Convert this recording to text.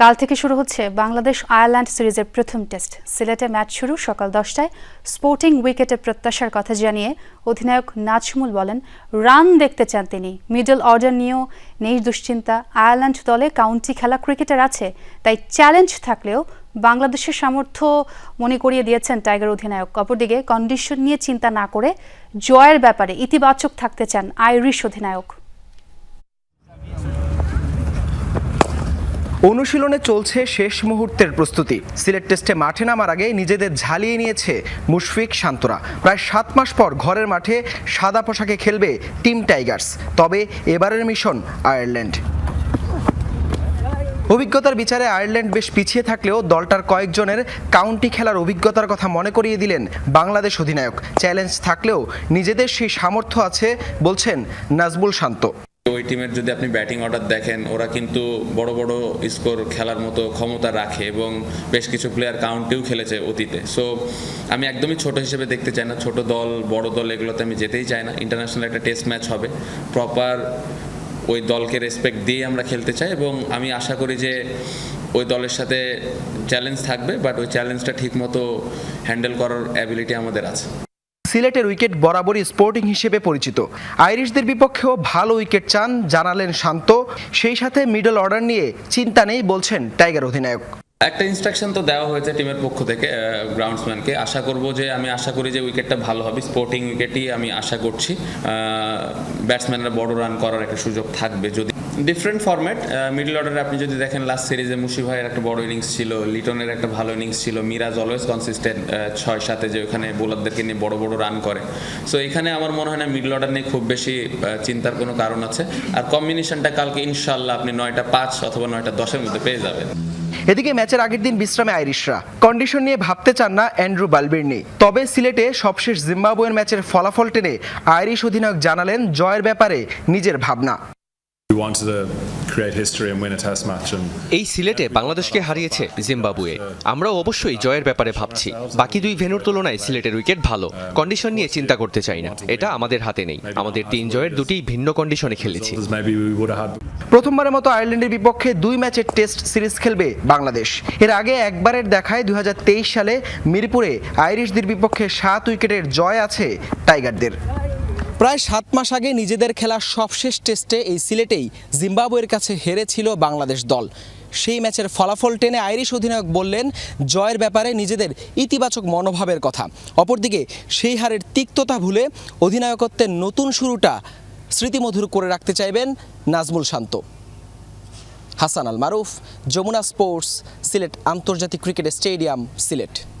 কাল থেকে শুরু হচ্ছে বাংলাদেশ আয়ারল্যান্ড সিরিজের প্রথম টেস্ট। সিলেটে ম্যাচ শুরু সকাল দশটায়। স্পোর্টিং উইকেটে প্রত্যাশার কথা জানিয়ে অধিনায়ক নাজমুল বলেন, রান দেখতে চান তিনি। মিডল অর্ডার নিয়েও নেই দুশ্চিন্তা। আয়ারল্যান্ড দলে কাউন্টি খেলা ক্রিকেটার আছে, তাই চ্যালেঞ্জ থাকলেও বাংলাদেশের সামর্থ্য মনে করিয়ে দিয়েছেন টাইগার অধিনায়ক। অপরদিকে কন্ডিশন নিয়ে চিন্তা না করে জয়ের ব্যাপারে ইতিবাচক থাকতে চান আইরিশ অধিনায়ক। অনুশীলনে চলছে শেষ মুহূর্তের প্রস্তুতি। সিলেট টেস্টে মাঠে নামার আগে নিজেদের ঝালিয়ে নিয়েছে মুশফিক শান্তরা। প্রায় সাত মাস পর ঘরের মাঠে সাদা পোশাকে খেলবে টিম টাইগার্স। তবে এবারের মিশন আয়ারল্যান্ড। অভিজ্ঞতার বিচারে আয়ারল্যান্ড বেশ পিছিয়ে থাকলেও দলটার কয়েকজনের কাউন্টি খেলার অভিজ্ঞতার কথা মনে করিয়ে দিলেন বাংলাদেশ অধিনায়ক। চ্যালেঞ্জ থাকলেও নিজেদের সেই সামর্থ্য আছে, বলছেন নাজবুল শান্ত। টিমের যদি আপনি ব্যাটিং অর্ডার দেখেন, ওরা কিন্তু বড় বড় স্কোর খেলার মতো ক্ষমতা রাখে এবং বেশ কিছু প্লেয়ার কাউন্টেও খেলেছে অতীতে। সো আমি একদমই ছোট হিসেবে দেখতে চাই না। ছোট দল, বড় দল, এগুলোতে আমি যেতেই চাই না। ইন্টারন্যাশনাল একটা টেস্ট ম্যাচ হবে। প্রপার ওই দলকে রেসপেক্ট দিয়ে আমরা খেলতে চাই এবং আমি আশা করি যে ওই দলের সাথে চ্যালেঞ্জ থাকবে বাট ওই চ্যালেঞ্জটা ঠিকমতো হ্যান্ডেল করার অ্যাবিলিটি আমাদের আছে। সিলেটের উইকেট বরাবরই স্পোর্টিং হিসেবে পরিচিত। আইরিশদের বিপক্ষেও ভালো উইকেট চান, জানালেন শান্ত। সেই সাথে মিডল অর্ডার নিয়ে চিন্তা নেই বলছেন টাইগার অধিনায়ক। একটা ইনস্ট্রাকশন তো দেওয়া হয়েছে টিমের পক্ষ থেকে গ্রাউন্ডসম্যানকে আশা করব যে, আমি আশা করি যে উইকেটটা ভালো হবে। স্পোর্টিং উইকেটই আমি আশা করছি। ব্যাটসম্যানরা বড় রান করার একটা সুযোগ থাকবে যদি ডিফারেন্ট ফরম্যাট মিডল অর্ডারে আপনি যদি দেখেন লাস্ট সিরিজে মুশি ভাইয়ের একটা বড় ইনিংস ছিল, লিটনের একটা ভালো ইনিংস ছিল, মিরাজ অলওয়েজ কনসিস্টেন্ট ছয় সাথে যে ওখানে বোলারদেরকে নিয়ে বড় বড় রান করে। সো এখানে আমার মনে হয় না মিডল অর্ডার নিয়ে খুব বেশি চিন্তার কোনো কারণ আছে। আর কম্বিনেশনটা কালকে ইনশাল্লাহ আপনি নয়টা পাঁচ অথবা নয়টা দশের মধ্যে পেয়ে যাবেন। এদিকে ম্যাচের আগের দিন বিশ্রামে আইরিশরা। কন্ডিশন নিয়ে ভাবতে চান না অ্যান্ড্রু বালবির্নি তবে সিলেটে সবশেষ জিম্বাবুয়ের ম্যাচের ফলাফল টেনে আইরিশ অধিনায়ক জানালেন জয়ের ব্যাপারে নিজের ভাবনা। এই সিলেটে বাংলাদেশকে হারিয়েছে জিম্বাবুয়ে। আমরা অবশ্যই জয়ের ব্যাপারে ভাবছি। বাকি দুই ভেন্যুর তুলনায় সিলেটের উইকেট ভালো। কন্ডিশন নিয়ে চিন্তা করতে চাই না। এটা আমাদের হাতে নেই। আমাদের তিন জয়ের দুটি ভিন্ন কন্ডিশনে খেলেছি। Others maybe we would have had প্রথমবারের মতো আয়ারল্যান্ডের বিপক্ষে দুই ম্যাচের টেস্ট সিরিজ খেলবে বাংলাদেশ। এর আগে একবারের দেখায় দুই হাজার তেইশ সালে মিরপুরে আইরিশদের বিপক্ষে সাত উইকেটের জয় আছে টাইগারদের। প্রায় সাত মাস আগে নিজেদের খেলা সবশেষ টেস্টে এই সিলেটেই জিম্বাবুয়ের কাছে হেরেছিল বাংলাদেশ দল। সেই ম্যাচের ফলাফল টেনে আইরিশ অধিনায়ক বললেন, জয়ের ব্যাপারে নিজেদের ইতিবাচক মনোভাবের কথা। অপরদিকে সেই হারের তিক্ততা ভুলে অধিনায়কত্বের নতুন শুরুটা স্মৃতিমধুর করে রাখতে চাইবেন নাজমুল শান্ত। হাসান আল মারুফ, যমুনা স্পোর্টস, সিলেট আন্তর্জাতিক ক্রিকেট স্টেডিয়াম, সিলেট।